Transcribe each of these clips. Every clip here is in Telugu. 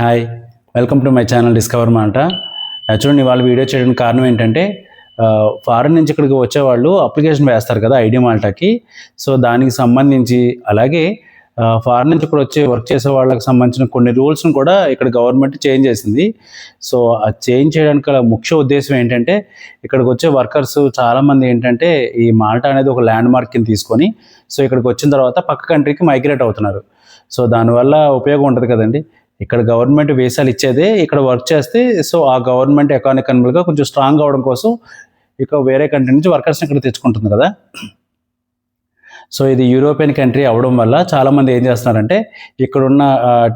Hi welcome to my channel discover మాట. యాక్చువల్లీ వాళ్ళ వీడియో చేయడానికి కారణం ఏంటంటే ఫారెన్ నుంచి ఇక్కడికి వచ్చేవాళ్ళు అప్లికేషన్ వేస్తారు కదా ఐడి మాల్టాకి. సో దానికి సంబంధించి అలాగే ఫారెన్ నుంచి ఇక్కడ వచ్చి వర్క్ చేసే వాళ్ళకి సంబంధించిన కొన్ని రూల్స్ను కూడా ఇక్కడ గవర్నమెంట్ చేంజ్ చేసింది. సో ఆ చేంజ్ చేయడానికి గల ముఖ్య ఉద్దేశం ఏంటంటే ఇక్కడికి వచ్చే వర్కర్స్ చాలామంది ఏంటంటే ఈ మాల్టా అనేది ఒక ల్యాండ్ మార్క్ కింద తీసుకొని సో ఇక్కడికి వచ్చిన తర్వాత పక్క కంట్రీకి మైగ్రేట్ అవుతున్నారు. సో దానివల్ల ఉపయోగం ఉంటుంది కదండి. ఇక్కడ గవర్నమెంట్ వీసాలు ఇచ్చేదే ఇక్కడ వర్క్ చేస్తే సో ఆ గవర్నమెంట్ ఎకానమికల్గా కొంచెం స్ట్రాంగ్ అవడం కోసం ఇక వేరే కంట్రీ నుంచి వర్కర్స్ని ఇక్కడ తెచ్చుకుంటుంది కదా. సో ఇది యూరోపియన్ కంట్రీ అవడం వల్ల చాలామంది ఏం చేస్తున్నారంటే ఇక్కడున్న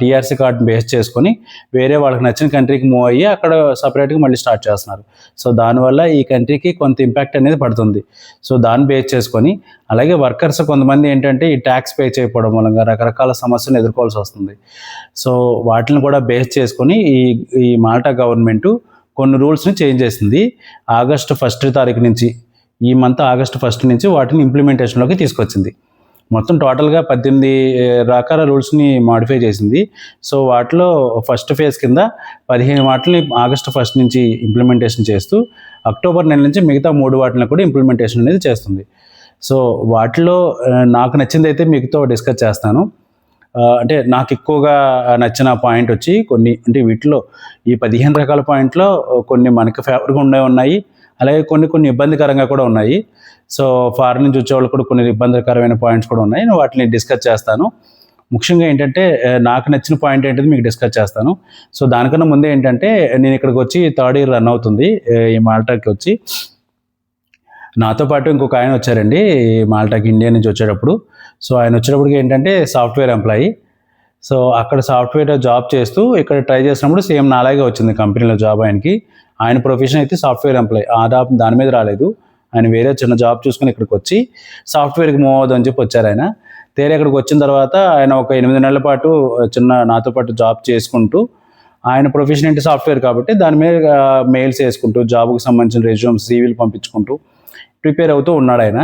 టీఆర్సీ కార్డుని బేస్ చేసుకొని వేరే వాళ్ళకి నచ్చిన కంట్రీకి మూవ్ అయ్యి అక్కడ సపరేట్గా మళ్ళీ స్టార్ట్ చేస్తున్నారు. సో దానివల్ల ఈ కంట్రీకి కొంత ఇంపాక్ట్ అనేది పడుతుంది. సో దాన్ని బేస్ చేసుకొని అలాగే వర్కర్స్ కొంతమంది ఏంటంటే ఈ ట్యాక్స్ పే చేయకపోవడం మూలంగా రకరకాల సమస్యలను ఎదుర్కోవాల్సి వస్తుంది. సో వాటిని కూడా బేస్ చేసుకొని ఈ ఈ మాల్టా గవర్నమెంటు కొన్ని రూల్స్ని చేంజ్ చేసింది. ఆగస్టు ఫస్ట్ తారీఖు నుంచి ఈ మంత్ ఆగస్టు ఫస్ట్ నుంచి వాటిని ఇంప్లిమెంటేషన్లోకి తీసుకొచ్చింది. మొత్తం టోటల్గా పద్దెనిమిది రకాల రూల్స్ని మాడిఫై చేసింది. సో వాటిలో ఫస్ట్ ఫేజ్ కింద పదిహేను వాటిని ఆగస్టు ఫస్ట్ నుంచి ఇంప్లిమెంటేషన్ చేస్తూ అక్టోబర్ నెల నుంచి మిగతా మూడు వాటిని కూడా ఇంప్లిమెంటేషన్ అనేది చేస్తుంది. సో వాటిలో నాకు నచ్చింది అయితే మీతో డిస్కస్ చేస్తాను. అంటే నాకు ఎక్కువగా నచ్చిన పాయింట్ వచ్చి కొన్ని అంటే వీటిలో ఈ పదిహేను రకాల పాయింట్లో కొన్ని మనకి ఫేవర్గా ఉండే ఉన్నాయి. అలాగే కొన్ని కొన్ని ఇబ్బందికరంగా కూడా ఉన్నాయి. సో ఫారెన్ నుంచి వచ్చేవాళ్ళు కూడా కొన్ని ఇబ్బందికరమైన పాయింట్స్ కూడా ఉన్నాయి. నేను వాటిని డిస్కస్ చేస్తాను. ముఖ్యంగా ఏంటంటే నాకు నచ్చిన పాయింట్ ఏంటంటే మీకు డిస్కస్ చేస్తాను. సో దానికన్నా ముందే ఏంటంటే నేను ఇక్కడికి వచ్చి థర్డ్ ఇయర్ రన్ అవుతుంది ఈ మాల్టాకి వచ్చి. నాతో పాటు ఇంకొక ఆయన వచ్చారండి ఈ మాల్టాకి ఇండియా నుంచి వచ్చేటప్పుడు. సో ఆయన వచ్చేటప్పటికి ఏంటంటే సాఫ్ట్వేర్ ఎంప్లాయీ. సో అక్కడ సాఫ్ట్వేర్ జాబ్ చేస్తూ ఇక్కడ ట్రై చేసినప్పుడు సేమ్ నాలాగే వచ్చింది కంపెనీలో జాబ్ ఆయనకి. ఆయన ప్రొఫెషన్ అయితే సాఫ్ట్వేర్ ఎంప్లాయ్. ఆదా దాని మీద రాలేదు. ఆయన వేరే చిన్న జాబ్ చూసుకుని ఇక్కడికి వచ్చి సాఫ్ట్వేర్కి మూవ్ అవుదని చెప్పి వచ్చారు ఆయన. తేరే ఇక్కడికి వచ్చిన తర్వాత ఆయన ఒక ఎనిమిది నెలల పాటు చిన్న నాతో పాటు జాబ్ చేసుకుంటూ ఆయన ప్రొఫెషన్ ఏంటి సాఫ్ట్వేర్ కాబట్టి దాని మీద మెయిల్స్ వేసుకుంటూ జాబ్కి సంబంధించిన రెజ్యూమ్స్ సీవీలు పంపించుకుంటూ ప్రిపేర్ అవుతూ ఉన్నాడు ఆయన.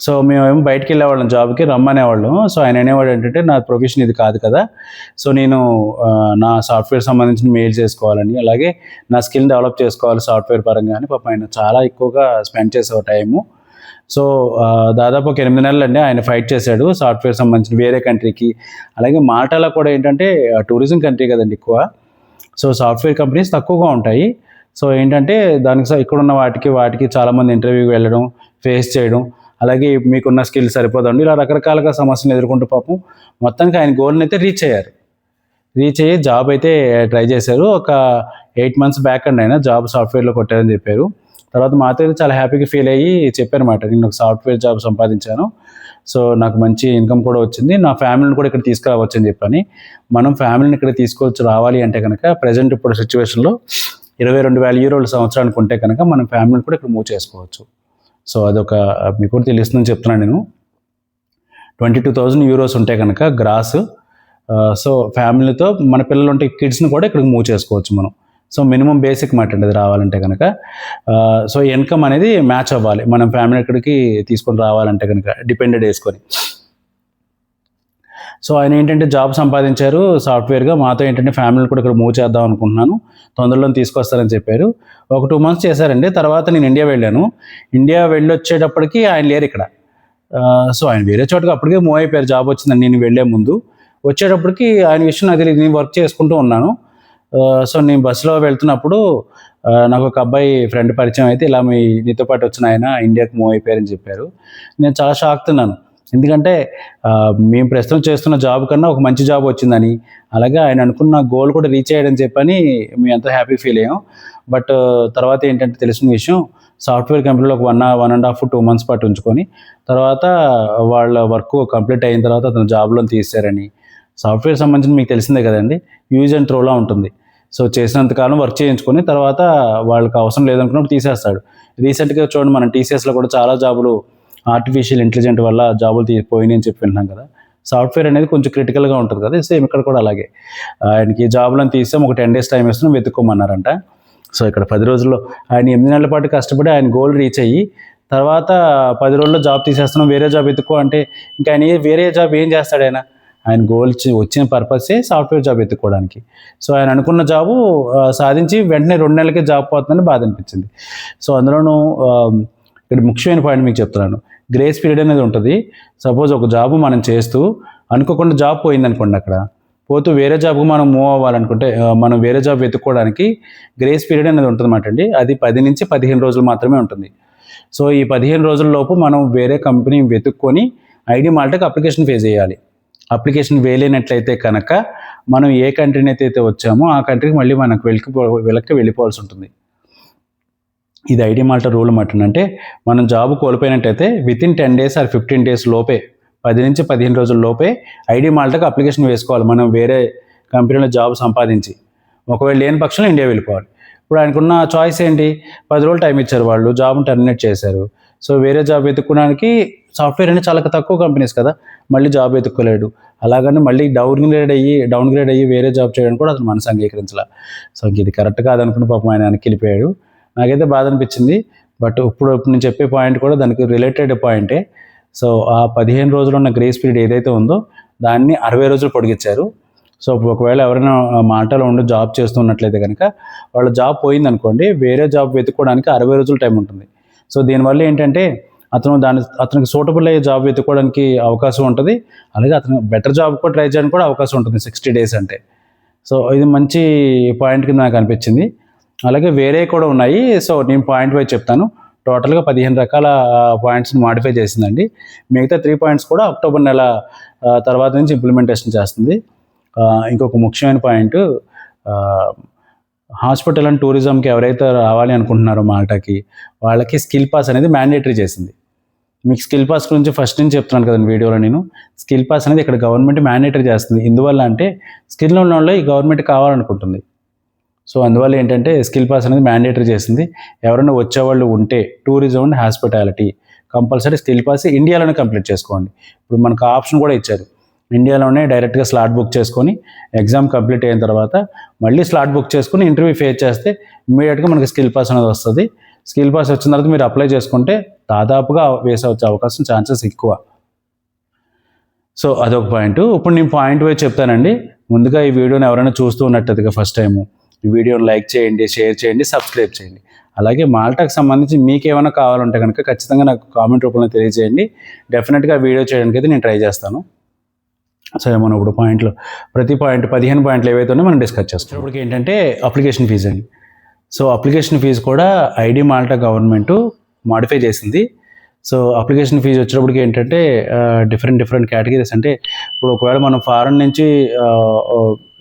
సో మేమేమో బయటికి వెళ్ళేవాళ్ళం జాబ్కి రమ్మనేవాళ్ళం. సో ఆయన అనేవాడు ఏంటంటే నా ప్రొఫెషన్ ఇది కాదు కదా. సో నేను నా సాఫ్ట్వేర్ సంబంధించిన మెయిల్ చేసుకోవాలని అలాగే నా స్కిల్ డెవలప్ చేసుకోవాలి సాఫ్ట్వేర్ పరంగా అని పాప ఆయన చాలా ఎక్కువగా స్పెండ్ చేసే టైము. సో దాదాపు ఒక ఎనిమిది నెలలు అండి ఆయన ఫైట్ చేశాడు సాఫ్ట్వేర్ సంబంధించిన వేరే కంట్రీకి. అలాగే మాటాలో కూడా ఏంటంటే టూరిజం కంట్రీ కదండి ఎక్కువ. సో సాఫ్ట్వేర్ కంపెనీస్ తక్కువగా ఉంటాయి. సో ఏంటంటే దానికి స- ఇక్కడున్న వాటికి వాటికి చాలామంది ఇంటర్వ్యూకి వెళ్ళడం ఫేస్ చేయడం అలాగే మీకున్న స్కిల్ సరిపోదండి. ఇలా రకరకాలుగా సమస్యలు ఎదుర్కొంటూ పాపం మొత్తానికి ఆయన గోల్ని అయితే రీచ్ అయ్యారు. రీచ్ అయ్యి జాబ్ అయితే ట్రై చేశారు. ఒక ఎయిట్ మంత్స్ బ్యాక్ అండి ఆయన. జాబ్ సాఫ్ట్వేర్లో కొట్టారని చెప్పారు. తర్వాత మాతో చాలా హ్యాపీగా ఫీల్ అయ్యి చెప్పారన్నమాట నేను ఒక సాఫ్ట్వేర్ జాబ్ సంపాదించాను. సో నాకు మంచి ఇన్కమ్ కూడా వచ్చింది. నా ఫ్యామిలీని కూడా ఇక్కడ తీసుకురావచ్చు అని చెప్పని. మనం ఫ్యామిలీని ఇక్కడ తీసుకొచ్చి రావాలి అంటే కనుక ప్రజెంట్ ఇప్పుడు సిచ్యువేషన్లో ఇరవై రెండు వేల యూరోలు సంవత్సరానికి ఉంటే కనుక మనం ఫ్యామిలీని కూడా ఇక్కడ మూవ్ చేసుకోవచ్చు. సో అదొక మీకు కూడా తెలుస్తుందని చెప్తున్నాను నేను. ట్వంటీ టూ థౌజండ్ యూరోస్ ఉంటే కనుక గ్రాస్ సో ఫ్యామిలీతో మన పిల్లలు ఉంటే కిడ్స్ని కూడా ఇక్కడికి మూవ్ చేసుకోవచ్చు మనం. సో మినిమం బేసిక్ మాట అండి అది రావాలంటే కనుక. సో ఇన్కమ్ అనేది మ్యాచ్ అవ్వాలి. మనం ఫ్యామిలీ ఇక్కడికి తీసుకొని రావాలంటే కనుక డిపెండెడ్ వేసుకొని. సో ఆయన ఏంటంటే జాబ్ సంపాదించారు సాఫ్ట్వేర్గా. మాతో ఏంటంటే ఫ్యామిలీ కూడా ఇక్కడ మూవ్ చేద్దాం అనుకుంటున్నాను. తొందరలో తీసుకొస్తారని చెప్పారు. ఒక టూ మంత్స్ చేశారండి. తర్వాత నేను ఇండియా వెళ్ళాను. ఇండియా వెళ్ళి వచ్చేటప్పటికి ఆయన లేరు ఇక్కడ. సో ఆయన వేరే చోటకి అప్పటికే మూవ్ అయిపోయారు. జాబ్ వచ్చిందని నేను వెళ్ళే ముందు. వచ్చేటప్పటికి ఆయన విషయం నాకు తెలియదు. నేను వర్క్ చేసుకుంటూ ఉన్నాను. సో నేను బస్సులో వెళ్తున్నప్పుడు నాకు ఒక అబ్బాయి ఫ్రెండ్ పరిచయం అయితే ఇలా మీ నీతో పాటు వచ్చిన ఆయన ఇండియాకి మూవ్ అయిపోయారని చెప్పారు. నేను చాలా షాక్ తిన్నాను ఎందుకంటే మేము ప్రస్తుతం చేస్తున్న జాబ్ కన్నా ఒక మంచి జాబ్ వచ్చిందని. అలాగే ఆయన అనుకున్న గోల్ కూడా రీచ్ అయ్యాడని చెప్పని మేము ఎంతో హ్యాపీ ఫీల్ అయ్యాం. బట్ తర్వాత ఏంటంటే తెలిసిన విషయం సాఫ్ట్వేర్ కంపెనీలో ఒక one one and half two months పాటు ఉంచుకొని తర్వాత వాళ్ళ వర్క్ కంప్లీట్ అయిన తర్వాత అతను జాబ్లో తీసారని సాఫ్ట్వేర్ సంబంధించిన మీకు తెలిసిందే కదండి యూజ్ అండ్ త్రోలా ఉంటుంది. సో చేసినంతకాలం వర్క్ చేయించుకొని తర్వాత వాళ్ళకి అవసరం లేదనుకున్నప్పుడు తీసేస్తాడు. రీసెంట్గా చూడండి మనం టీసీఎస్లో కూడా చాలా జాబులు ఆర్టిఫిషియల్ ఇంటెలిజెంట్ వల్ల జాబులు తీ పోయినాయి అని చెప్పి వింటున్నాం కదా. సాఫ్ట్వేర్ అనేది కొంచెం క్రిటికల్గా ఉంటుంది కదా. సేమ్ ఇక్కడ కూడా అలాగే. ఆయనకి జాబులను తీసాం ఒక టెన్ డేస్ టైం ఇస్తున్నాం వెతుక్కోమన్నారంట. సో ఇక్కడ పది రోజుల్లో ఆయన ఎనిమిది నెలల పాటు కష్టపడి ఆయన గోల్ రీచ్ అయ్యి తర్వాత పది రోజుల్లో జాబ్ తీసేస్తున్నాం వేరే జాబ్ ఎత్తుకో అంటే ఇంకా ఆయన వేరే జాబ్ ఏం చేస్తాడు ఆయన? ఆయన గోల్ వచ్చిన పర్పసే సాఫ్ట్వేర్ జాబ్ ఎత్తుకోవడానికి సో ఆయన అనుకున్న జాబు సాధించి వెంటనే రెండు నెలలకే జాబ్ పోతుందని బాధ అనిపించింది. సో అందులోనూ ఇక్కడ ముఖ్యమైన పాయింట్ మీకు చెప్తున్నాను. గ్రేస్ పీరియడ్ అనేది ఉంటుంది. సపోజ్ ఒక జాబ్ మనం చేస్తూ అనుకోకుండా జాబ్ పోయింది అనుకోండి అక్కడ. పోతూ వేరే జాబ్కి మనం మూవ్ అవ్వాలనుకుంటే మనం వేరే జాబ్ వెతుక్కోవడానికి గ్రేస్ పీరియడ్ అనేది ఉంటుందన్నమాట అండి. అది పది నుంచి పదిహేను రోజులు మాత్రమే ఉంటుంది. సో ఈ పదిహేను రోజుల లోపు మనం వేరే కంపెనీ వెతుక్కొని ఐడి మాల్టకి అప్లికేషన్ ఫేస్ చేయాలి. అప్లికేషన్ వేయలేనట్లయితే కనుక మనం ఏ కంట్రీని అయితే వచ్చామో ఆ కంట్రీకి మళ్ళీ మనకు వెళ్ళిపో వెనక్కి వెళ్ళిపోవాల్సి ఉంటుంది. ఇది ఐడి మాల్టా రూల్ అన్నమాట అంటే మనం job కోల్పోయినట్టయితే within ten days or fifteen days లోపే పది నుంచి పదిహేను రోజుల లోపే ఐడి మాల్టాకి అప్లికేషన్ వేసుకోవాలి. మనం వేరే కంపెనీలో జాబ్ సంపాదించి. ఒకవేళ లేని పక్షంలో ఇండియా వెళ్ళిపోవాలి. ఇప్పుడు ఆయనకున్న చాయిస్ ఏంటి? పది రోజులు టైం ఇచ్చారు వాళ్ళు జాబ్ని టర్మినేట్ చేశారు. సో వేరే జాబ్ వెతుక్కోవడానికి సాఫ్ట్వేర్ అనేది చాలా తక్కువ కంపెనీస్ కదా మళ్ళీ జాబ్ వెతుక్కోలేడు. అలాగని మళ్ళీ డౌన్ గ్రేడ్ అయ్యి డౌన్ గ్రేడ్ అయ్యి వేరే జాబ్ చేయడానికి కూడా అతను మనసు అంగీకరించాల. సో ఇది కరెక్ట్ కాదనుకుని పాపం ఆయన వెళ్ళిపోయాడు. నాకైతే బాధ అనిపించింది. బట్ ఇప్పుడు ఇప్పుడు నేను చెప్పే పాయింట్ కూడా దానికి రిలేటెడ్ పాయింటే సో ఆ పదిహేను రోజులు ఉన్న గ్రేస్ పీరియడ్ ఏదైతే ఉందో దాన్ని అరవై రోజులు పొడిగించారు. సో ఒకవేళ ఎవరైనా మాటలో ఉండి జాబ్ చేస్తున్నట్లయితే కనుక వాళ్ళ జాబ్ పోయిందనుకోండి వేరే జాబ్ వెతుక్కోవడానికి అరవై రోజులు టైం ఉంటుంది. సో దీనివల్ల ఏంటంటే అతను దాని అతనికి సూటబుల్ అయ్యే జాబ్ వెతుక్కోవడానికి అవకాశం ఉంటుంది. అలాగే అతను బెటర్ జాబ్ కూడా ట్రై చేయడానికి కూడా అవకాశం ఉంటుంది సిక్స్టీ డేస్ అంటే. సో ఇది మంచి పాయింట్ కింద నాకు అనిపించింది. అలాగే వేరే కూడా ఉన్నాయి. సో నేను పాయింట్ వైజ్ చెప్తాను. టోటల్గా పదిహేను రకాల పాయింట్స్ని మాడిఫై చేసిందండి. మిగతా త్రీ పాయింట్స్ కూడా అక్టోబర్ నెల తర్వాత నుంచి ఇంప్లిమెంటేషన్ చేస్తుంది. ఇంకొక ముఖ్యమైన పాయింట్ హాస్పిటల్ అండ్ టూరిజంకి ఎవరైతే రావాలి అనుకుంటున్నారో మాటకి వాళ్ళకి స్కిల్ పాస్ అనేది మ్యాండేటరీ చేసింది. మీకు స్కిల్ పాస్ గురించి ఫస్ట్ నుంచి చెప్తున్నాను కదండి వీడియోలో నేను. స్కిల్ పాస్ అనేది ఇక్కడ గవర్నమెంట్ మ్యాండేటరీ చేస్తుంది. ఎందువల్ల అంటే స్కిల్ ఉన్న వాళ్ళు ఈ గవర్నమెంట్ కావాలనుకుంటుంది. సో అందువల్ల ఏంటంటే స్కిల్ పాస్ అనేది మ్యాండేటరీ చేసింది ఎవరైనా వచ్చేవాళ్ళు ఉంటే tourism and hospitality compulsory skill pass ఇండియాలోనే కంప్లీట్ చేసుకోండి. ఇప్పుడు మనకు ఆప్షన్ కూడా ఇచ్చారు. ఇండియాలోనే డైరెక్ట్గా స్లాట్ బుక్ చేసుకొని ఎగ్జామ్ కంప్లీట్ అయిన తర్వాత మళ్ళీ స్లాట్ బుక్ చేసుకుని ఇంటర్వ్యూ ఫేస్ చేస్తే ఇమీడియట్గా మనకి స్కిల్ పాస్ అనేది వస్తుంది. స్కిల్ పాస్ వచ్చిన తర్వాత మీరు అప్లై చేసుకుంటే దాదాపుగా వేసే వచ్చే అవకాశం ఛాన్సెస్ ఎక్కువ. సో అదొక పాయింట్. ఇప్పుడు నేను పాయింట్ వైజ్ చెప్తానండి. ముందుగా ఈ వీడియోని ఎవరైనా చూస్తూ ఉన్నట్టుగా ఫస్ట్ టైము వీడియోని లైక్ చేయండి షేర్ చేయండి సబ్స్క్రైబ్ చేయండి. అలాగే మాల్టాకు సంబంధించి మీకు ఏమైనా కావాలంటే కనుక ఖచ్చితంగా నాకు కామెంట్ రూపంలో తెలియజేయండి. డెఫినెట్గా వీడియో చేయడానికి అయితే నేను ట్రై చేస్తాను. సరే మనం ఇప్పుడు పాయింట్లు ప్రతి పాయింట్ పదిహేను పాయింట్లు ఏవైతే ఉన్నాయో మనం డిస్కస్ చేస్తాం ఇప్పటికి ఏంటంటే అప్లికేషన్ ఫీజు అండి. సో అప్లికేషన్ ఫీజు కూడా ఐడి మాల్టా గవర్నమెంట్ మాడిఫై చేసింది. సో అప్లికేషన్ ఫీజు వచ్చేటప్పటికి ఏంటంటే డిఫరెంట్ డిఫరెంట్ కేటగిరీస్. అంటే ఇప్పుడు ఒకవేళ మనం ఫారెన్ నుంచి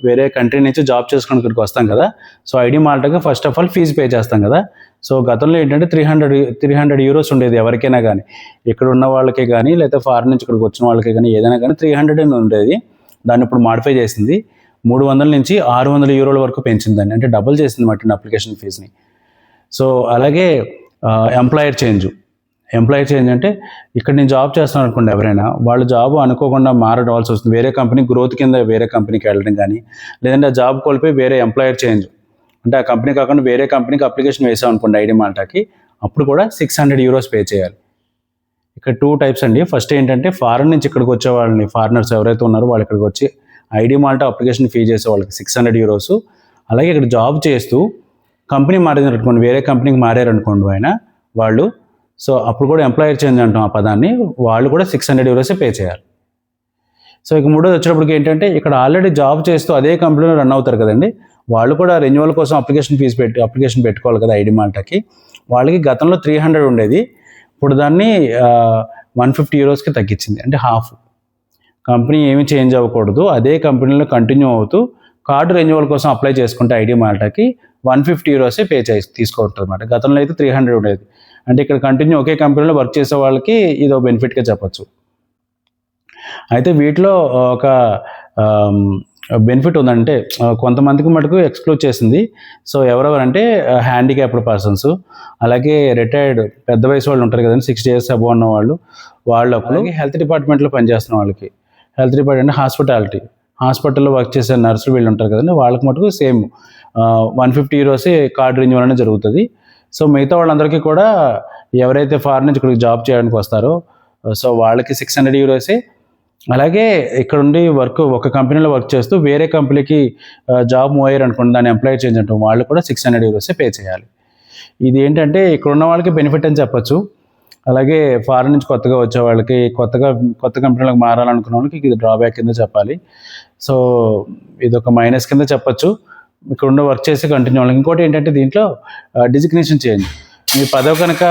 వేరే కంట్రీ నుంచి జాబ్ చేసుకుని ఇక్కడికి వస్తాం కదా. So ID మాల్టాకి first of all fee pay చేస్తాం కదా. సో గతంలో ఏంటంటే three hundred three hundred euros ఉండేది ఎవరికైనా కానీ ఇక్కడ ఉన్న వాళ్ళకి కానీ లేకపోతే ఫారెన్ నుంచి ఇక్కడికి వచ్చిన వాళ్ళకి కానీ ఏదైనా కానీ త్రీ హండ్రెడ్ ఉండేది. దాన్ని ఇప్పుడు మాడిఫై చేసింది. మూడు వందల నుంచి ఆరు వందల యూరోల వరకు పెంచింది దాన్ని. అంటే డబుల్ చేసింది మాట అప్లికేషన్ ఫీజుని సో అలాగే ఎంప్లాయర్ చేంజ్ ఎంప్లాయర్ చేంజ్ అంటే ఇక్కడ నేను జాబ్ చేస్తున్నాను అనుకోండి ఎవరైనా వాళ్ళు జాబ్ అనుకోకుండా మారడాల్సి వస్తుంది. వేరే కంపెనీ గ్రోత్ కింద వేరే కంపెనీకి వెళ్ళడం కానీ లేదంటే ఆ జాబ్ కోల్పోయి వేరే ఎంప్లాయర్ చేంజ్ అంటే ఆ కంపెనీ కాకుండా వేరే కంపెనీకి అప్లికేషన్ వేసాం అనుకోండి ఐడి మాల్టాకి అప్పుడు కూడా సిక్స్ హండ్రెడ్ యూరోస్ పే చేయాలి. ఇక్కడ టూ టైప్స్ అండి. ఫస్ట్ ఏంటంటే ఫారెన్ నుంచి ఇక్కడికి వచ్చే వాళ్ళని ఫారినర్స్ ఎవరైతే ఉన్నారో వాళ్ళు ఇక్కడికి వచ్చి ఐడి మాల్టా అప్లికేషన్ ఫీ చేసే వాళ్ళకి సిక్స్ హండ్రెడ్ యూరోస్ అలాగే ఇక్కడ జాబ్ చేస్తూ కంపెనీ మారింది అనుకోండి వేరే కంపెనీకి మారారు అనుకోండి ఆయన వాళ్ళు సో అప్పుడు కూడా ఎంప్లాయర్ చేంజ్ అంటాం ఆ పదాన్ని. వాళ్ళు కూడా సిక్స్ హండ్రెడ్ యూరోస్ పే చేయాలి. సో ఇక మూడోది వచ్చేటప్పటికి ఏంటంటే ఇక్కడ ఆల్రెడీ జాబ్ చేస్తూ అదే కంపెనీలో రన్ అవుతారు కదండి. వాళ్ళు కూడా రెన్యువల్ కోసం అప్లికేషన్ ఫీజు పెట్టి అప్లికేషన్ పెట్టుకోవాలి కదా ఐడి మాల్టాకి. వాళ్ళకి గతంలో త్రీ హండ్రెడ్ ఉండేది. ఇప్పుడు దాన్ని వన్ ఫిఫ్టీ యూరోస్కి తగ్గించింది. అంటే హాఫ్ కంపెనీ ఏమి చేంజ్ అవ్వకూడదు. అదే కంపెనీలో కంటిన్యూ అవుతూ కార్డు రెన్యువల్ కోసం అప్లై చేసుకుంటే ఐడి మాల్టాకి వన్ ఫిఫ్టీ యూరోసే పే చేసి తీసుకుంటుంది అనమాట గతంలో అయితే త్రీ హండ్రెడ్ ఉండేది. అంటే ఇక్కడ కంటిన్యూ ఒకే కంపెనీలో వర్క్ చేసే వాళ్ళకి ఇదో బెనిఫిట్గా చెప్పొచ్చు. అయితే వీటిలో ఒక బెనిఫిట్ ఉందంటే కొంతమందికి మటుకు ఎక్స్క్లూడ్ చేసింది. సో ఎవరెవరంటే హ్యాండిక్యాప్డ్ పర్సన్స్ అలాగే రిటైర్డ్ పెద్ద వయసు వాళ్ళు ఉంటారు కదండి సిక్స్టీ ఇయర్స్ అబవ్ ఉన్న వాళ్ళు వాళ్ళకు అలాగే హెల్త్ డిపార్ట్మెంట్లో పనిచేస్తున్న వాళ్ళకి. హెల్త్ డిపార్ట్మెంట్ హాస్పిటాలిటీ హాస్పిటల్లో వర్క్ చేసే నర్సులు వీళ్ళు ఉంటారు కదండి వాళ్ళకి మటుకు సేమ్ వన్ ఫిఫ్టీ యూరోసే కార్డ్ రెన్యువల్ అనేది జరుగుతుంది. సో మిగతా వాళ్ళందరికీ కూడా ఎవరైతే ఫారెన్ నుంచి ఇక్కడికి జాబ్ చేయడానికి వస్తారో సో వాళ్ళకి సిక్స్ హండ్రెడ్ యూరోసే. అలాగే ఇక్కడ ఉండి వర్క్ ఒక కంపెనీలో వర్క్ చేస్తూ వేరే కంపెనీకి జాబ్ మూవ్ అయ్యారు అనుకోండి దాన్ని ఎంప్లాయ్ చేంజ్ అంటాం వాళ్ళు కూడా సిక్స్ హండ్రెడ్ యూరోస్ పే చేయాలి. ఇది ఏంటంటే ఇక్కడ ఉన్న వాళ్ళకి బెనిఫిట్ అని చెప్పొచ్చు. అలాగే ఫారెన్ నుంచి కొత్తగా వచ్చే వాళ్ళకి కొత్తగా కొత్త కంపెనీలకు మారాలనుకున్న వాళ్ళకి ఇది డ్రాబ్యాక్ కింద చెప్పాలి. సో ఇది ఒక మైనస్ కింద చెప్పొచ్చు. ఇక్కడ ఉండే వర్క్ చేసి కంటిన్యూ అవ్వాలి ఇంకోటి ఏంటంటే దీంట్లో డిజిగ్నేషన్ చేంజ్ మీ పదవి కనుక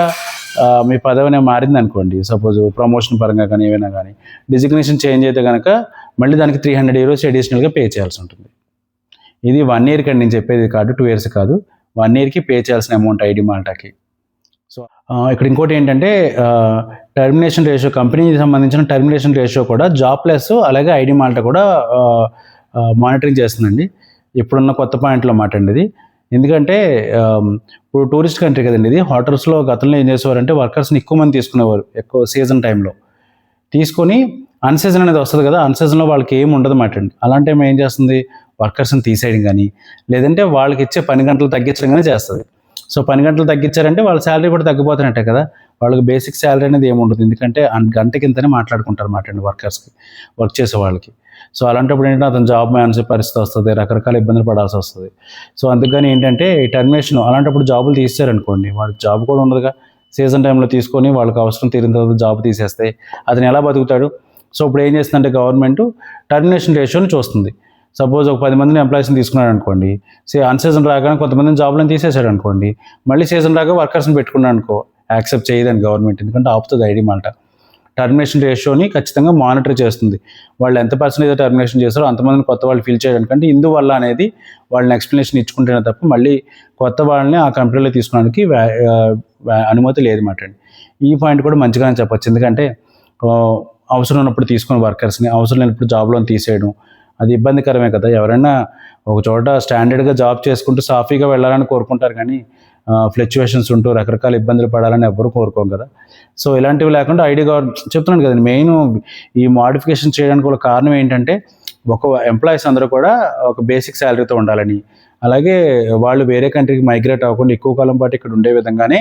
మీ పదవినే మారింది అనుకోండి సపోజ్ ప్రమోషన్ పరంగా కానీ ఏమైనా కానీ డిజిగ్నేషన్ చేంజ్ అయితే కనుక మళ్ళీ దానికి త్రీ హండ్రెడ్ యూరోస్ అడిషనల్గా పే చేయాల్సి ఉంటుంది. ఇది వన్ ఇయర్కి అండి నేను చెప్పేది కాదు టూ ఇయర్స్ కాదు. వన్ ఇయర్కి పే చేయాల్సిన అమౌంట్ ఐడి మాల్టాకి. సో ఇక్కడ ఇంకోటి ఏంటంటే టర్మినేషన్ రేషియో కంపెనీకి సంబంధించిన టర్మినేషన్ రేషియో కూడా జాబ్ ప్లస్ అలాగే ఐడి మాల్టా కూడా మానిటరింగ్ చేస్తుందండి. ఇప్పుడున్న కొత్త పాయింట్లో మాట అండి ఇది ఎందుకంటే ఇప్పుడు టూరిస్ట్ కంట్రీ కదండి ఇది. హోటల్స్లో గతంలో ఏం చేసేవారంటే వర్కర్స్ని ఎక్కువ మంది తీసుకునేవారు ఎక్కువ సీజన్ టైంలో. తీసుకొని అన్సీజన్ అనేది వస్తుంది కదా అన్సీజన్లో వాళ్ళకి ఏం ఉండదు మాట అండి అలాంటి టైం ఏం చేస్తుంది? వర్కర్స్ని తీసేయడం కానీ లేదంటే వాళ్ళకి ఇచ్చే పని గంటలు తగ్గించడం కానీ చేస్తుంది. సో పని గంటలు తగ్గించారంటే వాళ్ళ శాలరీ కూడా తగ్గిపోతున్నట్టే కదా. వాళ్ళకి బేసిక్ శాలరీ అనేది ఏముండదు ఎందుకంటే గంటకి ఇంతనే మాట్లాడుకుంటారు మాట అండి వర్కర్స్కి వర్క్ చేసే వాళ్ళకి. సో అలాంటప్పుడు ఏంటంటే అతను జాబ్ మానేసే పరిస్థితి వస్తుంది రకరకాల ఇబ్బందులు పడాల్సి వస్తుంది. సో అందుకని ఏంటంటే ఈ టర్మినేషన్ అలాంటప్పుడు జాబులు తీసారనుకోండి వాళ్ళకి జాబ్ కూడా ఉండదుగా. సీజన్ టైంలో తీసుకొని వాళ్ళకి అవసరం తీరిన తర్వాత జాబ్ తీసేస్తే అతను ఎలా బతుకుతాడు? సో ఇప్పుడు ఏం చేస్తుందంటే గవర్నమెంట్ టర్మినేషన్ రేషియోని చూస్తుంది. సపోజ్ ఒక పది మందిని ఎంప్లాయీస్ని తీసుకున్నాడు అనుకోండి సే అన్ సీజన్ రాగానే కొంతమందిని జాబ్లను తీసేశాడు అనుకోండి మళ్ళీ సీజన్ రాగా వర్కర్స్ని పెట్టుకున్నాడు అనుకో యాక్సెప్ట్ చేయదని గవర్నమెంట్ ఎందుకంటే ఆపుతుంది ఐడి మాట టర్మినేషన్ రేషియోని ఖచ్చితంగా మానిటర్ చేస్తుంది. వాళ్ళు ఎంత పర్సెంటేజ్ టర్మినేషన్ చేస్తారో అంతమందిని కొత్త వాళ్ళు ఫిల్ చేయడానికంటే ఇందువల్ల అనేది వాళ్ళని ఎక్స్ప్లెనేషన్ ఇచ్చుకుంటేనే తప్ప మళ్ళీ కొత్త వాళ్ళని ఆ కంపెనీలో తీసుకోవడానికి అనుమతి లేదు మాట అండి. ఈ పాయింట్ కూడా మంచిగానే చెప్పొచ్చు. ఎందుకంటే అవసరం ఉన్నప్పుడు తీసుకుని వర్కర్స్ని అవసరం లేనప్పుడు జాబ్లో తీసేయడం అది ఇబ్బందికరమే కదా. ఎవరైనా ఒక చోట స్టాండర్డ్గా జాబ్ చేసుకుంటూ సాఫీగా వెళ్ళాలని కోరుకుంటారు కానీ ఫ్లక్చువేషన్స్ ఉంటూ రకరకాల ఇబ్బందులు పడాలని ఎవరు కోరుకోం కదా. సో ఇలాంటివి లేకుండా ఐడి కార్డ్ చెప్తున్నాను కదండి మెయిన్ ఈ మాడిఫికేషన్ చేయడానికి ఒక కారణం ఏంటంటే ఒక ఎంప్లాయీస్ అందరూ కూడా ఒక బేసిక్ శాలరీతో ఉండాలని అలాగే వాళ్ళు వేరే కంట్రీకి మైగ్రేట్ అవ్వకుండా ఎక్కువ కాలం పాటు ఇక్కడ ఉండే విధంగానే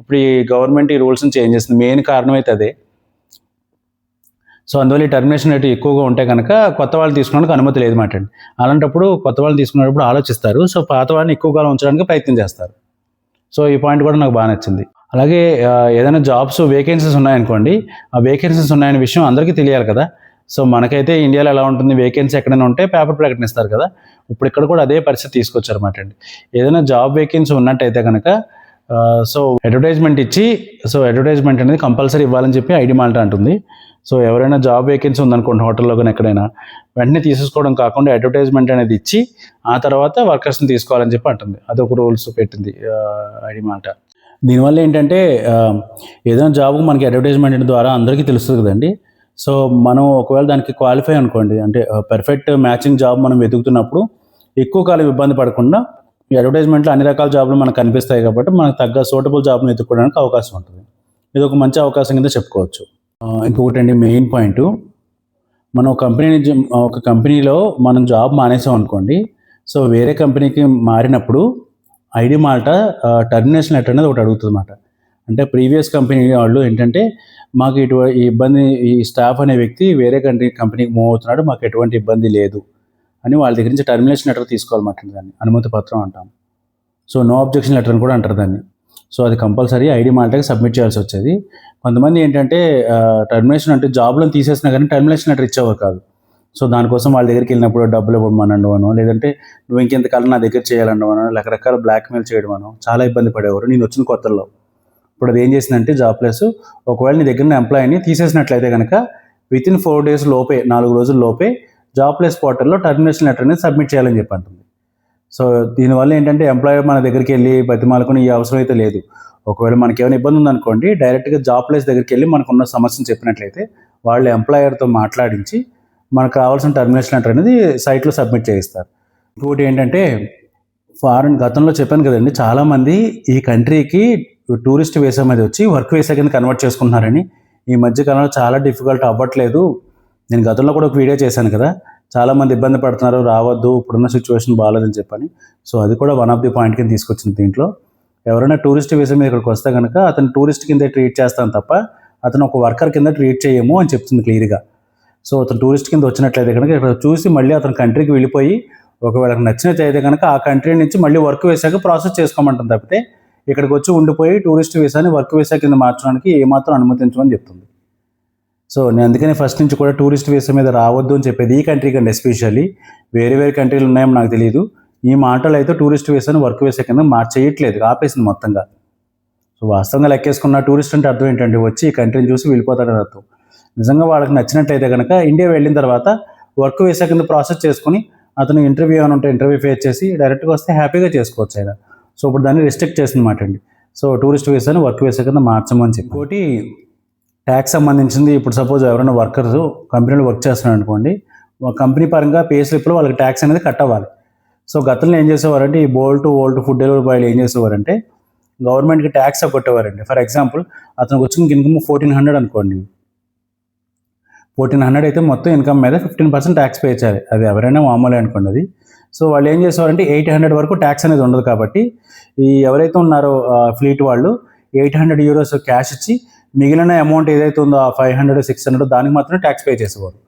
ఇప్పుడు ఈ గవర్నమెంట్ ఈ రూల్స్ని చేంజ్ చేస్తుంది. మెయిన్ కారణం అయితే అదే. సో అందువల్ల ఈ టర్మినేషన్ రేటు ఎక్కువగా ఉంటే కనుక కొత్త వాళ్ళు తీసుకోవడానికి అనుమతి లేదు మాట అండి అలాంటప్పుడు కొత్త వాళ్ళు తీసుకునేటప్పుడు ఆలోచిస్తారు. సో పాత వాళ్ళని ఎక్కువ కాలం ఉంచడానికి ప్రయత్నం చేస్తారు. సో ఈ పాయింట్ కూడా నాకు బాగా నచ్చింది. అలాగే ఏదైనా జాబ్స్ వేకెన్సీస్ ఉన్నాయనుకోండి ఆ వేకెన్సీస్ ఉన్నాయనే విషయం అందరికీ తెలియాలి కదా. సో మనకైతే ఇండియాలో ఎలా ఉంటుంది వేకెన్సీ ఎక్కడైనా ఉంటే పేపర్ ప్రకటిస్తారు కదా. ఇప్పుడు ఇక్కడ కూడా అదే పరిస్థితి తీసుకొచ్చారన్నమాట అండి ఏదైనా జాబ్ వేకెన్సీ ఉన్నట్టయితే కనుక సో అడ్వర్టైజ్మెంట్ ఇచ్చి సో అడ్వర్టైజ్మెంట్ అనేది కంపల్సరీ ఇవ్వాలని చెప్పి ఐడి మాల్టా అంటుంది. సో ఎవరైనా జాబ్ వేకెన్సీ ఉందనుకోండి హోటల్లో కానీ ఎక్కడైనా వెంటనే తీసేసుకోవడం కాకుండా అడ్వర్టైజ్మెంట్ అనేది ఇచ్చి ఆ తర్వాత వర్కర్స్ని తీసుకోవాలని చెప్పి అంటుంది. అదొక రూల్స్ పెట్టింది ఐడి మాట దీనివల్ల ఏంటంటే ఏదైనా జాబ్ మనకి అడ్వర్టైజ్మెంట్ ద్వారా అందరికీ తెలుస్తుంది కదండి. సో మనం ఒకవేళ దానికి క్వాలిఫై అనుకోండి అంటే పర్ఫెక్ట్ మ్యాచింగ్ జాబ్ మనం వెతుకుతున్నప్పుడు ఎక్కువ కాలం ఇబ్బంది పడకుండా ఈ అడ్వర్టైజ్మెంట్లో అన్ని రకాల జాబ్లు మనకు కనిపిస్తాయి కాబట్టి మనకు తగ్గ సూటబుల్ జాబ్ని ఎత్తుకోవడానికి అవకాశం ఉంటుంది. ఇది ఒక మంచి అవకాశం కింద చెప్పుకోవచ్చు. ఇంకొకటండి ఇంకొకటి అండి మెయిన్ పాయింట్. మనం కంపెనీ నుంచి ఒక కంపెనీలో మనం జాబ్ మానేసాం అనుకోండి సో వేరే కంపెనీకి మారినప్పుడు ఐడి మాట టర్మినేషన్ లెటర్ అనేది ఒకటి అడుగుతుంది అన్నమాట అంటే ప్రీవియస్ కంపెనీ వాళ్ళు ఏంటంటే మాకు ఇటువంటి ఇబ్బంది ఈ స్టాఫ్ అనే వ్యక్తి వేరే కంట్రీ కంపెనీకి మూవ్ అవుతున్నాడు మాకు ఎటువంటి ఇబ్బంది లేదు. అని వాళ్ళ దగ్గర నుంచి టర్మినేషన్ లెటర్ తీసుకోవాలన్నమాట దాన్ని. అనుమతి పత్రం అంటాం సో నో అబ్జెక్షన్ లెటర్ అని కూడా అంటారు దాన్ని. సో అది కంపల్సరీ ఐడి మాల్టాకి సబ్మిట్ చేయాల్సి వచ్చేది. కొంతమంది ఏంటంటే టర్మినేషన్ అంటే జాబ్లను తీసేసినా కానీ టర్మినేషన్ లెటర్ ఇచ్చేవారు కాదు. సో దానికోసం వాళ్ళ దగ్గరికి వెళ్ళినప్పుడు డబ్బులు ఇవ్వమనడమనో లేదంటే నువ్వు ఇంకెంతకాలం నా దగ్గర చేయాలనడమనో రకరకాల బ్లాక్మెయిల్ చేయడమనో చాలా ఇబ్బంది పడేవారు నేను వచ్చిన కొత్తల్లో. ఇప్పుడు అది ఏం చేసిందంటే జాబ్ ప్లేస్ ఒకవేళ నీ దగ్గర ఎంప్లాయీని తీసేసినట్లయితే కనుక విత్ ఇన్ ఫోర్ డేస్ లోపే నాలుగు రోజుల లోపే జాబ్ ప్లేస్ పోర్టల్లో టర్మినేషన్ లెటర్ అనేది సబ్మిట్ చేయాలని చెప్పి అంటుంది. సో దీనివల్ల ఏంటంటే ఎంప్లాయర్ మన దగ్గరికి వెళ్ళి బతిమాలకుని ఈ అవసరం అయితే లేదు. ఒకవేళ మనకి ఏమైనా ఇబ్బంది ఉందనుకోండి డైరెక్ట్గా జాబ్ ప్లేస్ దగ్గరికి వెళ్ళి మనకున్న సమస్యను చెప్పినట్లయితే వాళ్ళు ఎంప్లాయర్తో మాట్లాడించి మనకు కావాల్సిన టర్మినేషన్ లెటర్ అనేది సైట్లో సబ్మిట్ చేయిస్తారు. ఇంకోటి ఏంటంటే ఫారెన్ గతంలో చెప్పాను కదండి చాలామంది ఈ కంట్రీకి టూరిస్ట్ వీసా మీద వచ్చి వర్క్ వీసా కింద కన్వర్ట్ చేసుకుంటున్నారని. ఈ మధ్య కాలంలో చాలా డిఫికల్ట్ అవ్వట్లేదు. నేను గతంలో కూడా ఒక వీడియో చేశాను కదా చాలామంది ఇబ్బంది పడుతున్నారు రావద్దు ఇప్పుడున్న సిచ్యువేషన్ బాగాలేదని చెప్పని. సో అది కూడా వన్ ఆఫ్ ది పాయింట్ కింద తీసుకొచ్చింది దీంట్లో. ఎవరైనా టూరిస్ట్ వీసా మీద ఇక్కడికి వస్తే కనుక అతను టూరిస్ట్ కింద ట్రీట్ చేస్తాను తప్ప అతను ఒక వర్కర్ కింద ట్రీట్ చేయము అని చెప్తుంది క్లియర్గా సో అతను టూరిస్ట్ కింద వచ్చినట్లయితే కనుక ఇక్కడ చూసి మళ్ళీ అతను కంట్రీకి వెళ్ళిపోయి ఒకవేళ నచ్చినట్టు అయితే కనుక ఆ కంట్రీ నుంచి మళ్ళీ వర్క్ వేసాక ప్రాసెస్ చేసుకోమంటాం తప్పితే ఇక్కడికి వచ్చి ఉండిపోయి టూరిస్ట్ వీసాని వర్క్ వీసా కింద మార్చడానికి ఏమాత్రం అనుమతించమని చెప్తుంది. సో నేను అందుకని ఫస్ట్ నుంచి కూడా టూరిస్ట్ వీసా మీద రావద్దు అని చెప్పేది ఈ కంట్రీ కంటే ఎస్పెషల్లీ వేరే వేరే కంట్రీలు ఉన్నాయో నాకు తెలియదు ఈ మాటలు అయితే టూరిస్ట్ వీసాను వర్క్ వీసా కింద మార్చేయట్లేదు ఆపేసింది మొత్తంగా. సో వాస్తవంగా లెక్కేసుకున్న టూరిస్ట్ అంటే అర్థం ఏంటంటే వచ్చి ఈ కంట్రీని చూసి వెళ్ళిపోతాడని అర్థం. నిజంగా వాళ్ళకి నచ్చినట్లయితే కనుక ఇండియా వెళ్ళిన తర్వాత వర్క్ వీసా కింద ప్రాసెస్ చేసుకుని అతను ఇంటర్వ్యూ అని ఉంటే ఇంటర్వ్యూ ఫేస్ చేసి డైరెక్ట్గా వస్తే హ్యాపీగా చేసుకోవచ్చు ఆయన. సో ఇప్పుడు దాన్ని రిస్ట్రిక్ట్ చేసిందన్నమాట అండి. సో టూరిస్ట్ వీసాని వర్క్ వీసా కింద మార్చమని చెప్పి. ఇంకోటి ట్యాక్స్ సంబంధించింది ఇప్పుడు సపోజ్ ఎవరైనా వర్కర్స్ కంపెనీలో వర్క్ చేస్తున్నారు అనుకోండి కంపెనీ పరంగా పే స్లిప్లో వాళ్ళకి ట్యాక్స్ అనేది కట్ అవ్వాలి. సో గతంలో ఏం చేసేవారంటే ఈ బోల్ట్ ఓల్ట్ ఫుడ్ డెలివరీ బాయ్లు ఏం చేసేవారంటే గవర్నమెంట్కి ట్యాక్స్ కొట్టేవారండి. ఫర్ ఎగ్జాంపుల్ అతనికి వచ్చిన ఇన్కమ్ ఫోర్టీన్ హండ్రెడ్ అనుకోండి. ఫోర్టీన్ హండ్రెడ్ అయితే మొత్తం ఇన్కమ్ మీద ఫిఫ్టీన్ పర్సెంట్ ట్యాక్స్ పే చేయాలి. అది ఎవరైనా మామూలే అనుకోండి అది. సో వాళ్ళు ఏం చేసేవారంటే ఎయిట్ హండ్రెడ్ వరకు ట్యాక్స్ అనేది ఉండదు కాబట్టి ఈ ఎవరైతే ఉన్నారో ఫ్లీట్ వాళ్ళు ఎయిట్ హండ్రెడ్ యూరోస్ క్యాష్ ఇచ్చి మిగిలిన అమౌంట్ ఏదైతే ఉందో ఆ ఫైవ్ హండ్రెడ్ సిక్స్ హండ్రెడ్ దానికి మాత్రమే ట్యాక్స్ పే చేసేవారు.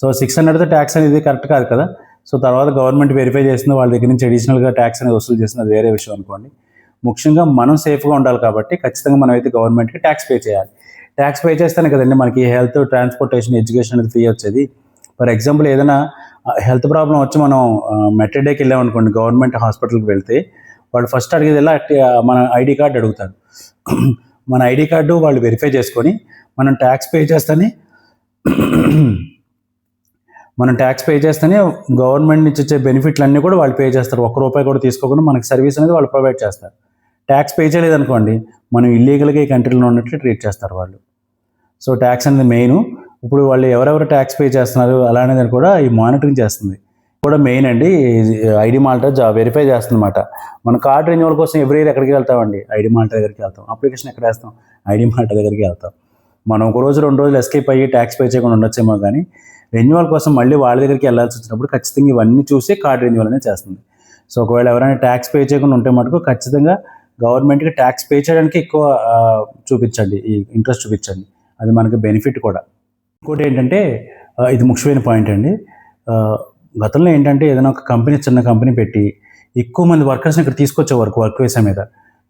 సో సిక్స్ హండ్రెడ్తో ట్యాక్స్ అనేది కరెక్ట్ కాదు కదా. సో తర్వాత గవర్నమెంట్ వెరిఫై చేసింది వాళ్ళ దగ్గర నుంచి అడిషనల్గా ట్యాక్స్ అనేది వసూలు చేసింది అది వేరే విషయం అనుకోండి. ముఖ్యంగా మనం సేఫ్గా ఉండాలి కాబట్టి ఖచ్చితంగా మనం అయితే గవర్నమెంట్కి ట్యాక్స్ పే చేయాలి. ట్యాక్స్ పే చేస్తేనే కదండి మనకి హెల్త్ ట్రాన్స్పోర్టేషన్ ఎడ్యుకేషన్ అనేది ఫ్రీ వచ్చేది. ఫర్ ఎగ్జాంపుల్ ఏదైనా హెల్త్ ప్రాబ్లం వచ్చి మనం మెట్రిడేకి వెళ్ళాం అనుకోండి గవర్నమెంట్ హాస్పిటల్కి వెళ్తే వాళ్ళు ఫస్ట్ అడిగేది ఎలా మన ఐడి కార్డు అడుగుతారు మన ఐడి కార్డు వాళ్ళు వెరిఫై చేసుకొని మనం ట్యాక్స్ పే చేస్తేనే మనం ట్యాక్స్ పే చేస్తేనే గవర్నమెంట్ నుంచి వచ్చే బెనిఫిట్లు అన్నీ కూడా వాళ్ళు పే చేస్తారు. ఒక్క రూపాయి కూడా తీసుకోకుండా మనకి సర్వీస్ అనేది వాళ్ళు ప్రొవైడ్ చేస్తారు. ట్యాక్స్ పే చేయలేదు అనుకోండి మనం ఇల్లీగల్గా ఈ కంట్రీలో ఉన్నట్లు ట్రీట్ చేస్తారు వాళ్ళు. సో ట్యాక్స్ అనేది మెయిన్ ఇప్పుడు వాళ్ళు ఎవరెవరు ట్యాక్స్ పే చేస్తున్నారు అలానేది కూడా ఈ మానిటరింగ్ చేస్తుంది. కూడా మెయిన్ అండి. ఐడి మాల్టర్ జా వెరిఫై చేస్తుంది అనమాట మన కార్డ్ రెన్యువల్ కోసం ఎవ్రీ ఇయర్ ఎక్కడికి వెళ్తామండి? ఐడి మాల్టర్ దగ్గరికి వెళ్తాం. అప్లికేషన్ ఎక్కడ వేస్తాం? ఐడి మాల్టర్ దగ్గరికి వెళ్తాం. మనం ఒక రోజు రెండు రోజులు ఎస్కేప్ అయ్యి ట్యాక్స్ పే చేయకుండా ఉండొచ్చేమో కానీ రెన్యువల్ కోసం మళ్ళీ వాళ్ళ దగ్గరికి వెళ్ళాల్సి వచ్చినప్పుడు ఖచ్చితంగా ఇవన్నీ చూసి కార్డ్ రెన్యువల్ అనేది చేస్తుంది. సో ఒకవేళ ఎవరైనా ట్యాక్స్ పే చేయకుండా ఉంటే మటుకు ఖచ్చితంగా గవర్నమెంట్కి ట్యాక్స్ పే చేయడానికి ఎక్కువ చూపించండి. ఈ ఇంట్రెస్ట్ చూపించండి. అది మనకి బెనిఫిట్ కూడా. ఇంకోటి ఏంటంటే ఇది ముఖ్యమైన పాయింట్ అండి. గతంలో ఏంటంటే ఏదైనా ఒక కంపెనీ చిన్న కంపెనీ పెట్టి ఎక్కువ మంది వర్కర్స్ని ఇక్కడ తీసుకొచ్చేవారు వర్క్ వేసే మీద.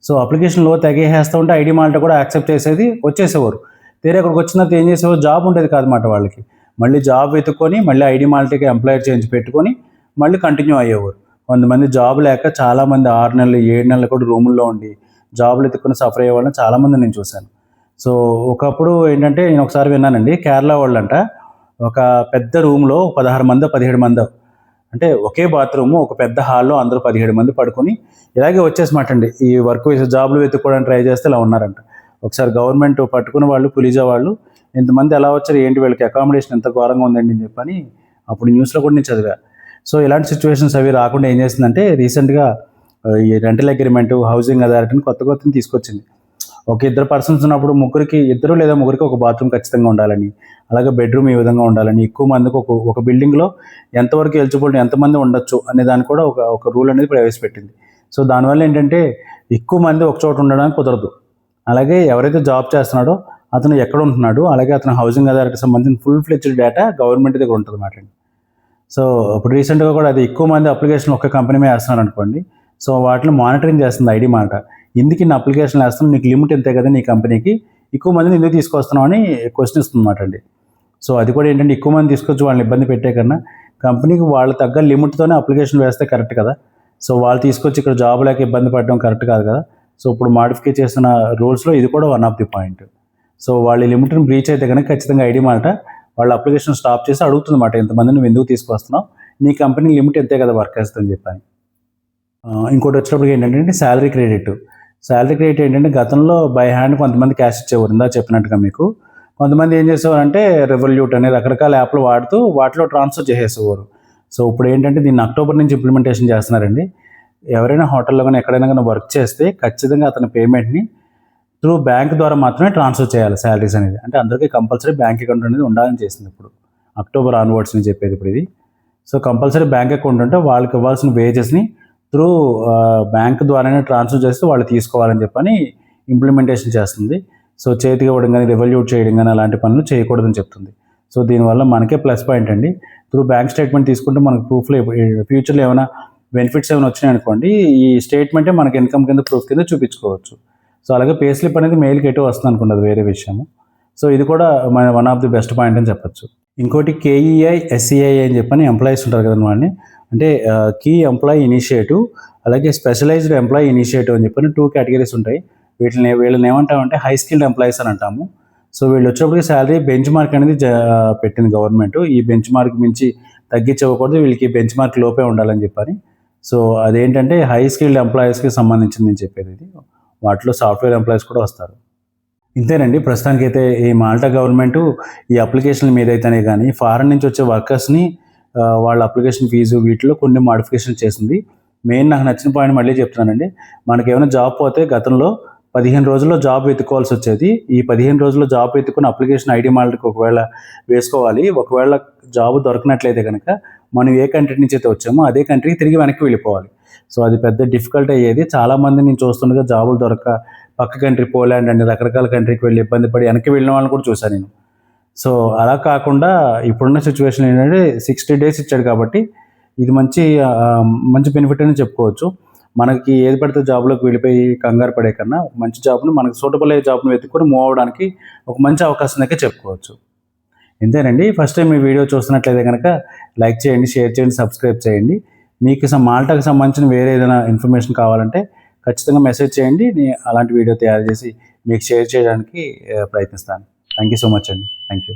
సో అప్లికేషన్లో తెగేసేస్తూ ఉంటే ఐడి మాల్ట కూడా యాక్సెప్ట్ చేసేది వచ్చేసేవారు. తీరే అక్కడికి వచ్చినంత ఏం చేసేవారు? జాబ్ ఉండేది కాదన్నమాట వాళ్ళకి. మళ్ళీ జాబ్ వెతుక్కొని మళ్ళీ ఐడి మాల్టీకి ఎంప్లాయర్ చేంజ్ పెట్టుకొని మళ్ళీ కంటిన్యూ అయ్యేవారు. కొంతమంది జాబ్ లేక చాలామంది ఆరు నెలలు ఏడు నెలలు కూడా రూముల్లో ఉండి జాబ్లు ఎత్తుకుని సఫర్ అయ్యే వాళ్ళని చాలామంది నేను చూశాను. సో ఒకప్పుడు ఏంటంటే నేను ఒకసారి విన్నానండి కేరళ వాళ్ళంట ఒక పెద్ద రూమ్లో పదహారు మందో పదిహేడు మందో అంటే ఒకే బాత్రూము ఒక పెద్ద హాల్లో అందరూ పదిహేడు మంది పడుకొని ఇలాగే వచ్చేసమాటండి ఈ వర్క్ వేసే జాబ్లు వెతుక్కోవడానికి ట్రై చేస్తే ఇలా ఉన్నారంట. ఒకసారి గవర్నమెంట్ పట్టుకున్న వాళ్ళు పులిజా వాళ్ళు ఇంతమంది ఎలా వచ్చారు? ఏంటి వీళ్ళకి అకామిడేషన్ ఎంత ఘోరంగా ఉందండి అని చెప్పని అప్పుడు న్యూస్లో కూడా నేను చదివా. సో ఇలాంటి సిచ్యువేషన్స్ అవి రాకుండా ఏం చేసిందంటే రీసెంట్గా ఈ రెంటల్ అగ్రిమెంట్ హౌసింగ్ అథారిటీని కొత్త కొత్తని తీసుకొచ్చింది. ఒక ఇద్దరు పర్సన్స్ ఉన్నప్పుడు ముగ్గురికి ఇద్దరు లేదా ముగ్గురికి ఒక బాత్రూమ్ ఖచ్చితంగా ఉండాలని అలాగే బెడ్రూమ్ ఈ విధంగా ఉండాలని ఎక్కువ మందికి ఒక ఒక బిల్డింగ్లో ఎంతవరకు ఎలిజిబుల్ ఎంతమంది ఉండొచ్చు అనే దాన్ని కూడా ఒక ఒక రూల్ అనేది ప్రవేశపెట్టింది. సో దానివల్ల ఏంటంటే ఎక్కువ మంది ఒక చోట ఉండడానికి కుదరదు. అలాగే ఎవరైతే జాబ్ చేస్తున్నాడో అతను ఎక్కడ ఉంటున్నాడు అలాగే అతను హౌసింగ్ అథారిటీ సంబంధించిన ఫుల్ ఫ్లెచ్డ్ డేటా గవర్నమెంట్ దగ్గర ఉంటుంది మాట సో ఇప్పుడు రీసెంట్గా కూడా అది ఎక్కువ మంది అప్లికేషన్ ఒక్క కంపెనీ మీద వేస్తున్నారు అనుకోండి సో వాటిని మానిటరింగ్ చేస్తుంది ఐడి మాట ఎందుకు ఇన్ని అప్లికేషన్ వేస్తాం నీకు లిమిట్ ఎంతే కదా నీ కంపెనీకి ఎక్కువ మందిని ఎందుకు తీసుకొస్తున్నావు అని క్వశ్చన్ ఇస్తుందన్నమాట అండి. సో అది కూడా ఏంటంటే ఎక్కువ మంది తీసుకొచ్చి వాళ్ళని ఇబ్బంది పెట్టే కన్నా కంపెనీకి వాళ్ళు తగ్గ లిమిట్తోనే అప్లికేషన్ వేస్తే కరెక్ట్ కదా. సో వాళ్ళు తీసుకొచ్చి ఇక్కడ జాబ్ లేక ఇబ్బంది పడడం కరెక్ట్ కాదు కదా. సో ఇప్పుడు మాడిఫికేట్ చేసిన రూల్స్లో ఇది కూడా one of the point so వాళ్ళ లిమిట్ని బ్రీచ్ అయితే కనుక ఖచ్చితంగా ఐడి మాట వాళ్ళ అప్లికేషన్ స్టాప్ చేసి అడుగుతుంది మాట ఇంతమంది నువ్వు ఎందుకు తీసుకొస్తున్నావు? నీ కంపెనీ లిమిట్ ఎంతే కదా వర్క్ చేస్తుందని చెప్పని. ఇంకోటి వచ్చినప్పుడు ఏంటంటే శాలరీ క్రెడిట్ శాలరీ క్రెడిట్ ఏంటంటే గతంలో బై హ్యాండ్ కొంతమంది క్యాష్ ఇచ్చేవారు ఇందా చెప్పినట్టుగా మీకు. కొంతమంది ఏం చేసేవారంటే రెవల్యూట్ అనే రకరకాల యాప్లు వాడుతూ వాటిలో ట్రాన్స్ఫర్ చేసేసేవారు. సో ఇప్పుడు ఏంటంటే దీన్ని అక్టోబర్ నుంచి ఇంప్లిమెంటేషన్ చేస్తున్నారండి. ఎవరైనా హోటల్లో కానీ ఎక్కడైనా కానీ వర్క్ చేస్తే ఖచ్చితంగా అతని పేమెంట్ని త్రూ బ్యాంక్ ద్వారా మాత్రమే ట్రాన్స్ఫర్ చేయాలి శాలరీస్ అనేది. అంటే అందరికీ కంపల్సరీ బ్యాంక్ అకౌంట్ అనేది ఉండాలని చేసింది ఇప్పుడు. అక్టోబర్ ఆన్వర్డ్స్ అని చెప్పేది ఇప్పుడు ఇది. సో కంపల్సరీ బ్యాంక్ అకౌంట్ ఉంటే వాళ్ళకి ఇవ్వాల్సిన వేజెస్ని త్రూ బ్యాంక్ ద్వారానే ట్రాన్స్ఫర్ చేస్తే వాళ్ళు తీసుకోవాలని చెప్పని ఇంప్లిమెంటేషన్ చేస్తుంది. సో చేతికి ఇవ్వడం కానీ రెవల్యూట్ చేయడం కానీ అలాంటి పనులు చేయకూడదని చెప్తుంది. సో దీనివల్ల మనకే ప్లస్ పాయింట్ అండి. త్రూ బ్యాంక్ స్టేట్మెంట్ తీసుకుంటే మనకు ప్రూఫ్లో ఫ్యూచర్లో ఏమైనా బెనిఫిట్స్ ఏమైనా వచ్చినాయి అనుకోండి ఈ స్టేట్మెంటే మనకి ఇన్కమ్ కింద ప్రూఫ్ కింద చూపించుకోవచ్చు. సో అలాగే పే స్లిప్ అనేది మెయిల్కి ఎటు వస్తుంది అనుకోండి అది వేరే విషయము. సో ఇది కూడా మన one of the best point అని చెప్పొచ్చు. ఇంకోటి కేఈఐ ఎస్ఈఐ అని చెప్పని ఎంప్లాయీస్ ఉంటారు కదండి వాళ్ళని అంటే కీ ఎంప్లాయీ ఇనిషియేటివ్ అలాగే స్పెషలైజ్డ్ ఎంప్లాయీ ఇనిషియేటివ్ అని చెప్పిన టూ కేటగిరీస్ ఉంటాయి. వీటిని వీళ్ళని ఏమంటామంటే హై స్కిల్డ్ ఎంప్లాయీస్ అని అంటాము. సో వీళ్ళు వచ్చేప్పటికి శాలరీ బెంచ్ మార్క్ అనేది పెట్టింది గవర్నమెంట్ ఈ బెంచ్ మార్క్ మించి తగ్గించకూడదు. వీళ్ళకి బెంచ్ మార్క్ లోపే ఉండాలని చెప్పని. సో అదేంటంటే హై స్కిల్డ్ ఎంప్లాయీస్కి సంబంధించింది నేను చెప్పేది ఇది. వాటిలో సాఫ్ట్వేర్ ఎంప్లాయీస్ కూడా వస్తారు. ఇంతేనండి. ప్రస్తుతానికైతే ఈ మాల్టా గవర్నమెంట్ ఈ అప్లికేషన్ల మీద అయితేనే కానీ ఫారెన్ నుంచి వచ్చే వర్కర్స్ని వాళ్ళ అప్లికేషన్ ఫీజు వీటిలో కొన్ని మాడిఫికేషన్ చేసింది. మెయిన్ నాకు నచ్చిన పాయింట్ మళ్ళీ చెప్తున్నానండి. మనకి ఏమైనా జాబ్ పోతే గతంలో పదిహేను రోజుల్లో జాబ్ వెతుక్కోవాల్సి వచ్చేది. ఈ పదిహేను రోజుల్లో జాబ్ వెతుక్కుని అప్లికేషన్ ఐడి మాల్కి ఒకవేళ వేసుకోవాలి ఒకవేళ జాబ్ దొరకనట్లయితే కనుక మనం ఏ కంట్రీ నుంచి అయితే వచ్చామో అదే కంట్రీకి తిరిగి వెనక్కి వెళ్ళిపోవాలి. సో అది పెద్ద డిఫికల్ట్ అయ్యేది. చాలామంది నేను చూస్తుండగా జాబులు దొరక పక్క కంట్రీ పోలాండ్ అండి రకరకాల కంట్రీకి వెళ్ళి ఇబ్బంది పడి వెనక్కి వెళ్ళిన వాళ్ళని కూడా చూశాను నేను. సో అలా కాకుండా ఇప్పుడున్న సిచ్యువేషన్ ఏంటంటే సిక్స్టీ డేస్ ఇచ్చాడు కాబట్టి ఇది మంచి మంచి బెనిఫిట్ అని చెప్పుకోవచ్చు. మనకి ఏది పడితే జాబ్లోకి వెళ్ళిపోయి కంగారు పడే కన్నా మంచి జాబ్ని మనకు సూటబుల్ అయ్యే జాబ్ని వెతుక్కొని మూవ్ అవ్వడానికి ఒక మంచి అవకాశం చెప్పుకోవచ్చు. ఇంతేనండి. ఫస్ట్ టైం ఈ వీడియో చూస్తున్నట్లయితే కనుక లైక్ చేయండి షేర్ చేయండి సబ్స్క్రైబ్ చేయండి. మీకు మాల్టాకి సంబంధించిన వేరే ఏదైనా ఇన్ఫర్మేషన్ కావాలంటే ఖచ్చితంగా మెసేజ్ చేయండి. నేను అలాంటి వీడియో తయారు చేసి మీకు షేర్ చేయడానికి ప్రయత్నిస్తాను. థ్యాంక్ యూ సో మచ్ అండి థ్యాంక్ యూ